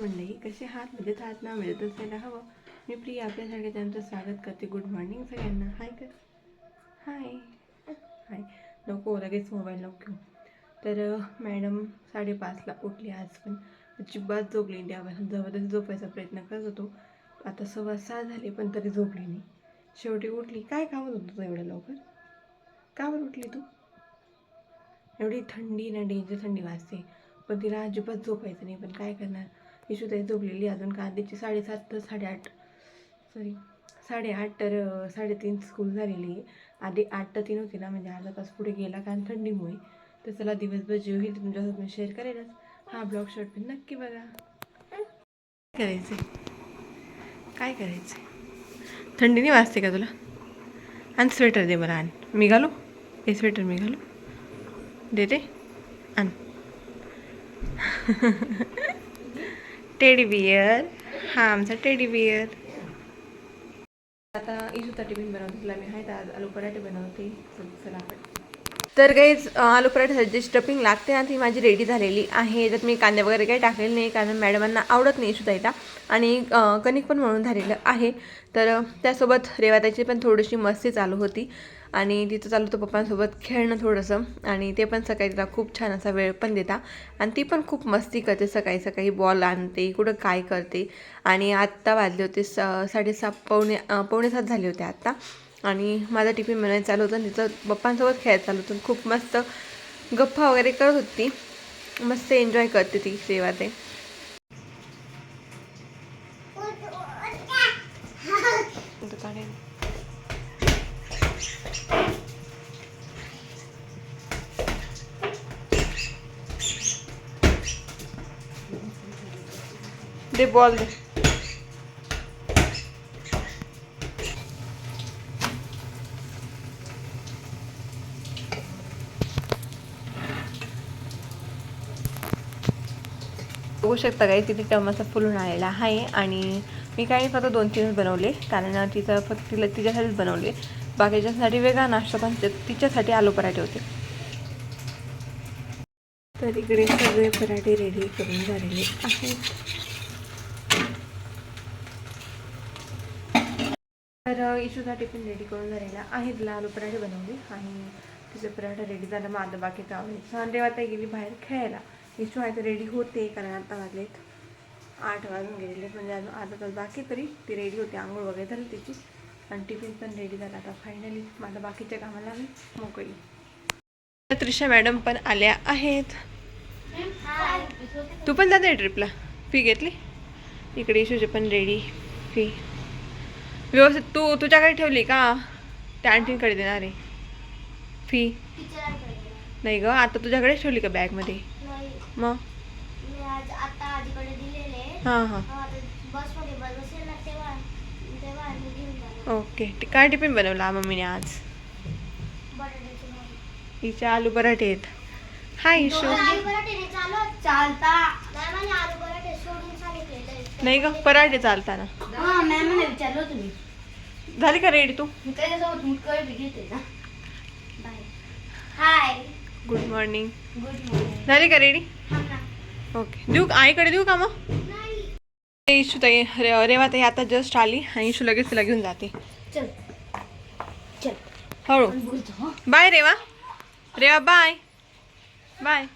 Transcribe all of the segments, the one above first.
हो, मंडळी कसे हात म्हणजे हात ना मिळत असायला हवं. मी प्रिया आपल्या त्यांचं स्वागत करते गुड मॉर्निंग सगळ्यांना. हाय कर हाय हाय नको लगेच मोबाईल नको तर मॅडम साडेपाचला उठली आज पण. अजिबात झोपली नाही आपण जबरदस्त झोपायचा प्रयत्न करत होतो. आता सव्वा सहा झाले पण तरी झोपली नाही. शेवटी उठली. काय कामत होतं तुझं एवढं लवकर? का बरं उठली तू? एवढी थंडी ना डेंजर थंडी वाजते. पण तिला अजिबात झोपायचं नाही पण काय करणार? यशोताई झोपलेली अजून कांद्याची साडेसात तर साडेआठ. सॉरी साडेआठ तर साडेतीन स्कूल झालेली आहे. आधी आठ तर तीन होती ना म्हणजे अर्धा तास पुढे गेला कारण थंडीमुळे. तर चला दिवसभर जीव होईल तुमच्यासोबत मी शेअर करेलच. हा ब्लॉग शॉट पण नक्की बघा. काय करायचं काय करायचं थंडीने वाजते का तुला? आणि स्वेटर दे मला आण. मी घालू? हे स्वेटर मी घालू? देते आण. टेडी बियर हा आमचा टेडी बियर आता इशूचा टिफिन बनवते तुला मी आहे तर आज आलू पराठे बनवते. चला तर काही आलू पराठ्यासाठी जी स्टफिंग लागते ना ती माझी रेडी झालेली आहे. त्यात मी कांदे वगैरे काही टाकलेले नाही कारण मॅडमांना आवडत नाही इशूताईला आणि कणिक पण म्हणून झालेलं आहे. तर त्यासोबत रेवाताची पण थोडीशी मस्ती चालू होती. आणि तिथं चालू होतं पप्पांसोबत खेळणं थोडंसं. आणि ते पण सकाळी तिला खूप छान असा वेळ पण देता. आणि ती पण खूप मस्ती करते सकाळी सकाळी बॉल आणते कुठं काय करते. आणि आत्ता वाजले होते स साडेसात पावणे अं, पावणे सात झाले होते आत्ता. आणि माझा टिफिन बनवायला चालू होतं आणि तिचं पप्पांसोबत खेळायला चालू होतं. खूप मस्त गप्पा वगैरे करत होती मस्त एन्जॉय करते ती सेवा ते. दे बॉल दे. बघू शकता काही तिथे टमाचा फुलून आलेला आहे आणि मी काही फक्त दोन तीनच बनवले कारण तिचं फक्त तिला तिच्यासाठीच बनवले. बाकीच्यासाठी वेगळा नाश्ता पण तिच्यासाठी आलू पराठे होते. तर इकडे सगळे पराठे रेडी करून झालेले आहेत. तर इशूचा टिफिन रेडी करून झालेला आहे. तिला आलू पराठे बनवले आणि तिचे पराठा रेडी झाला. मग आता बाकीचं आवडायचं आणि आता गेली बाहेर खेळायला. इशू आहे तर रेडी होते कारण आता वाजलेत आठ वाजून गेलेले म्हणजे अजून अर्धा तास बाकी तरी ती रेडी होती. आंघोळ वगैरे झाली तिची. आणि टिफिन पण रेडी झाला. आता फायनली माझा बाकीच्या कामाला मी मोकळी. त्रिशा मॅडम पण आल्या आहेत. तू पण जाते ट्रिपला फी घेतली? इकडे इशूचे पण रेडी फी व्यवस्थित. तू तुझ्याकडे ठेवली का? त्या आंटींकडे देणार. आहे फी. नाही ग आता तुझ्याकडेच ठेवली का बॅगमध्ये? मग? हां हां. ओके. काय टिफिन बनवला मम्मीने आज. हिचे आलू पराठे आहेत. हाय इशू. चालत चालता नाही म्हणे आलू पराठे सोडून सांगितले नाही ग पराठे चालताना. हा विचारलं तुम्ही झाली का रेडी तू? मी त्याच्यासोबत मुटकळ बी घेते ना. Bye. Hi good morning good morning झाली का रेडी हा ना ओके देऊ आईकडे देऊ का मग? नाही. इशू ताई रे रेवा ताई आता जस्ट आली आणि इशू लगेच तिला घेऊन जाते. चल. चल. हळू. बोलतो. Bye Reva. Reva bye bye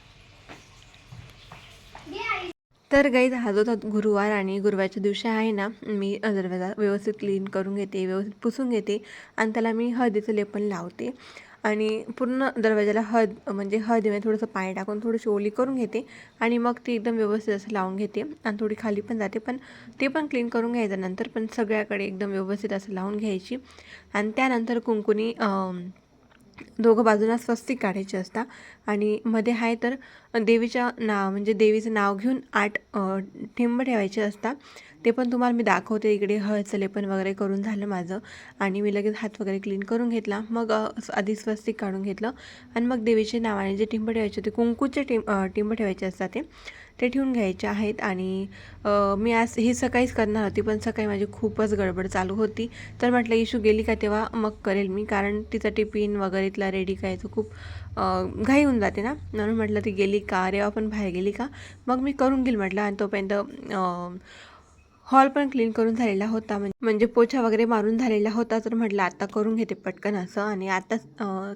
तर गाईज हा जो गुरुवार आणि गुरुवारच्या दिवशी आहे ना मी दरवाजा व्यवस्थित क्लीन करून घेते व्यवस्थित पुसून घेते आणि त्याला मी हळदीचं लेपन लावते. आणि पूर्ण दरवाजाला हळद म्हणजे हळदीमध्ये थोडंसं पाणी टाकून थोडीशी ओली करून घेते आणि मग ती एकदम व्यवस्थित असं लावून घेते आणि थोडी खाली पण जाते. पण ते पण क्लीन करून घ्यायचं नंतर पण सगळ्याकडे एकदम व्यवस्थित असं लावून घ्यायची. आणि त्यानंतर कुंकुनी दोघं बाजूला स्वस्तिक काढायचे असतात. आणि मध्ये आहे तर देवीच्या नाव म्हणजे देवीचं नाव घेऊन आठ ठिंब ठेवायचे असतात. ते पण तुम्हाला मी दाखवते इकडे. हळचले पण वगैरे करून झालं माझं. आणि मी लगेच हात वगैरे क्लीन करून घेतला. मग आधी स्वस्तिक काढून घेतलं. आणि मग देवीचे नावाने जे टिंब ठेवायचे होते कुंकूचे टिंब टिंब ठेवायचे असतात ते ते ठेवून घ्यायचे आहेत. आणि मी आज हे सकाळीच करणार होती पण सकाळी माझी खूपच गडबड चालू होती. तर म्हटलं इशू गेली का तेव्हा मग करेल मी. कारण तिचा टिफिन वगैरे तिला रेडी करायचं खूप घाई होऊन जाते ना. म्हणून म्हटलं ती गेली का? रेवा पण बाहेर गेली का? मग मी करून घेईल म्हटलं. आणि तोपर्यंत हॉल पण क्लीन करून झालेला होता. म्हणजे पोछा वगैरे मारून झालेला होता. तर म्हटलं आता करून घेते पटकन असं. आणि आता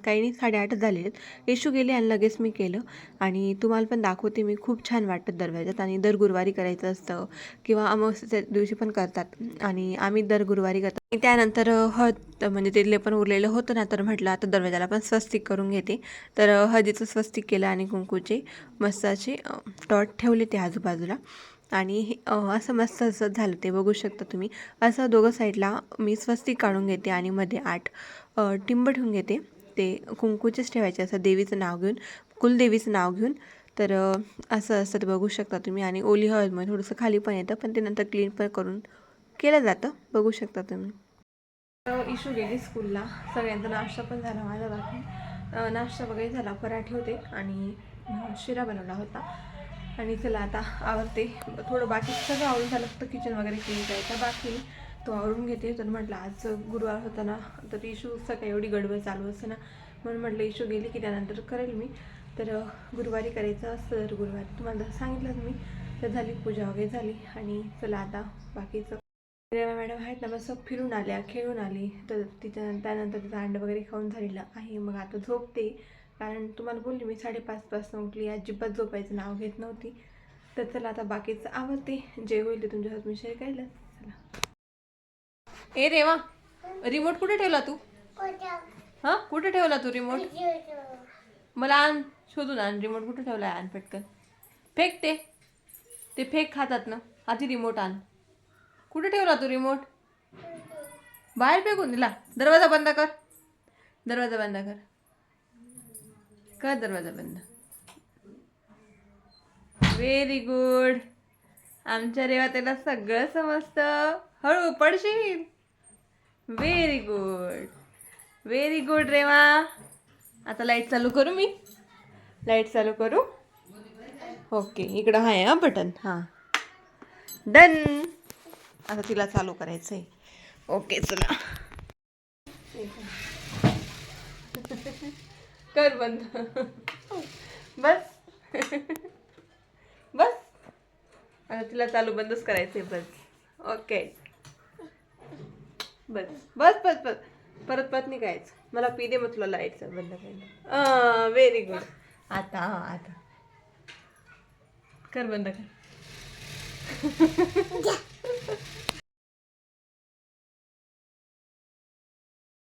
काही नाही साडेआठ झालेले आहेत येशू गेले आणि लगेच मी केलं. आणि तुम्हाला पण दाखवते मी खूप छान वाटतं दरवाजात. आणि दर गुरुवारी करायचं असतं. किंवा अमावस्येच्या दिवशी पण करतात. आणि आम्ही दर गुरुवारी करतो. आणि त्यानंतर हद हळद म्हणजे तिथले पण उरलेलं होतं ना तर म्हटलं आता दरवाजाला पण स्वस्तिक करून घेते. तर हळदीचं स्वस्तिक केलं आणि कुंकूचे मस्ताचे टॉट ठेवले ते आजूबाजूला. आणि हे, असं मस्त असं झालं ते बघू शकता तुम्ही. असं दोघं साईडला मी स्वस्तिक काढून घेते आणि मध्ये आठ टिंब ठेवून घेते. ते कुंकूचेच ठेवायचे असं देवीचं नाव घेऊन कुलदेवीचं नाव घेऊन. तर असं असतं ते बघू शकता तुम्ही. आणि ओली हळदमध्ये थोडंसं खाली पण येतं पण ते नंतर क्लीन पण करून केलं जातं. बघू शकता तुम्ही. इशू गेली स्कूलला. सगळ्यांचा नाश्ता पण झाला माझा बाकी. नाश्ता वगैरे झाला पराठे होते आणि शिरा बनवला होता. आणि चला आता आवरते. थोडं बाकी सगळं आवरून झालं फक्त किचन वगैरे क्लीन करायचं बाकी तो आवरून घेते. तर म्हटलं आज गुरुवार होता ना तर इशू सकाळी एवढी गडबड चालू असते ना म्हणून म्हटलं इशू गेली की त्यानंतर करेल मी. तर गुरुवारी करायचं असतं तर गुरुवारी तुम्हाला सांगितलं मी. तर झाली पूजा वगैरे झाली. आणि चला आता बाकीचं. रेवा मॅडम आहेत ना मस्त फिरून आल्या खेळून आली. तर तिच्या त्यानंतर तिचं अंड वगैरे खाऊन झालेलं आहे. मग आता झोपते. कारण तुम्हाला बोलली मी साडेपाचपासून उठली अजिबात झोपायचं नाव घेत नव्हती. तर चला आता बाकीचं आवडते जे होईल ते तुमच्या मी शेअर करायला. चला. ए रेवा रिमोट कुठे ठेवला तू? हां कुठे ठेवला तू रिमोट मला आण शोधून आण. रिमोट कुठे ठेवला आण पटकन. फेक ते. ते फेक खातात ना. आधी रिमोट आण. कुठे ठेवला तू रिमोट बाहेर फेकून दिला. दरवाजा बंद कर. दरवाजा बंद कर. कर दरवाजा बंद? व्हेरी गुड आमच्या रेवा त्याला सगळं समजतं. हळू पडशील? Very good very good Reva. आता लाइट चालू करू मी? लाइट चालू करू? ओके इकडं आहे हा बटन हां. डन आता तिला चालू करायचं आहे ओके चला. कर बंद. बस. बस. आता तिला चालू बंदच करायचं आहे बस. ओके. बस. बस बस बस. परत परत नाही करायचं मला पी दे मग तुला लाईटचं बंद करायला. व्हेरी गुड आता हा आता. कर बंद कर.